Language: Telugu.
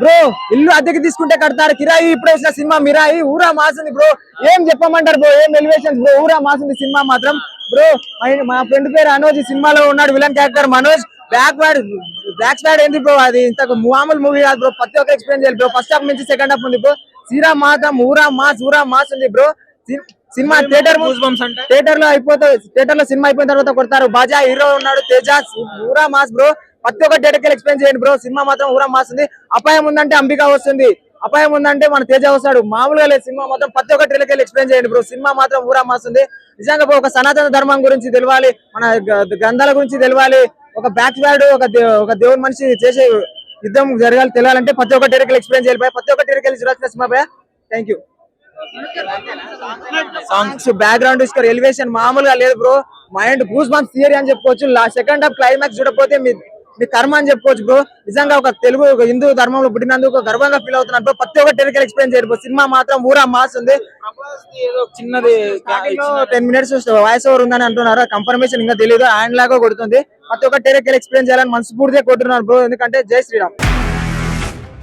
బ్రో ఇల్లు అద్దెకి తీసుకుంటే కడతారు. కిరాయి ఇప్పుడు వేసిన సినిమా మిరాయి. ఊరా మాసింది బ్రో. ఏం చెప్పమంటారు బ్రో? ఏం ఎలివేషన్ బ్రో? ఊరా మాసింది సినిమా మాత్రం. బ్రో మా- మా ఫ్రెండ్ పేరు అనోజ్ ఈ సినిమాలో ఉన్నాడు villain character Manoj. Backward back స్వాడ్ ఏంది బ్రో? అది ఇంతకు మామూలు మూవీ కాదు బ్రో. ప్రతి ఒక్క ఎక్స్ప్లెయిన్ చేయాలి బ్రో. ఫస్ట్ హాఫ్ నుంచి సెకండ్ హాఫ్ ఉంది బ్రో. సీరా మాత్రం ఊరా మాస్ ఊరా మాస్ ఉంది బ్రో. సినిమా థియేటర్ థియేటర్లో అయిపోతే థియేటర్లో సినిమా అయిపోయిన తర్వాత కొడతారు. బాజా హీరో ఉన్నాడు తేజ ఊరా మాస్ బ్రో. ప్రతి ఒక్క థియేటర్కి ఎక్స్ప్లెయిన్ చేయండి బ్రో. సినిమా మాత్రం ఊరా మాస్ ఉంది. అపాయం ఉందంటే అంబిక వస్తుంది. అపాయం ఉందంటే మన తేజ వస్తాడు. మామూలుగా లేదు. సినిమా మాత్రం ప్రతి ఒక్క థియేటర్కి ఎక్స్ప్లెయిన్ చేయండి బ్రో. సినిమా మాత్రం ఊరా మాస్ ఉంది. నిజంగా ఒక సనాతన ధర్మం గురించి తెలవాలి. మన గ్రంథాల గురించి తెలవాలి. ఒక బ్యాక్ వ్యాడ్ ఒక ఒక దేవుని మనిషి చేసే యుద్ధం జరగాలి తెలియాలంటే ప్రతి ఒక్క థియేటర్ ఎక్స్ప్లెయిన్ చేయాలి. ప్రతి ఒక్క థియేటర్ చూడాల్సిన cinema thank you songs background score elevation మామూలుగా లేదు bro mind goose bumps theory అని చెప్పుకోవచ్చు. సెకండ్ హాఫ్ క్లైమాక్స్ చూడకపోతే మీ మీ కర్మ అని చెప్పుకోవచ్చు బ్రో నిజంగా ఒక తెలుగు ఒక హిందూ ధర్మంలో పుట్టినందుకు గర్వంగా ఫీల్ అవుతున్నాను బ్రో ప్రతి ఒక్క టెరికల్ ఎక్స్ప్లెయిన్ చేయరు. సినిమా మాత్రం ఊరా మాస్ ఉంది. చిన్నది టెన్ మినిట్స్ వాయిస్ ఓవర్ ఉందని అంటున్నారు. కన్ఫర్మేషన్ ఇంకా తెలియదు ఆయన లాగా కొడుతుంది. ప్రతి ఒక్క టెరికల్ ఎక్స్ప్లెయిన్ చేయాలని మనస్ఫూర్తిగా కొట్టున్నారు బ్రో ఎందుకంటే జై శ్రీరామ్.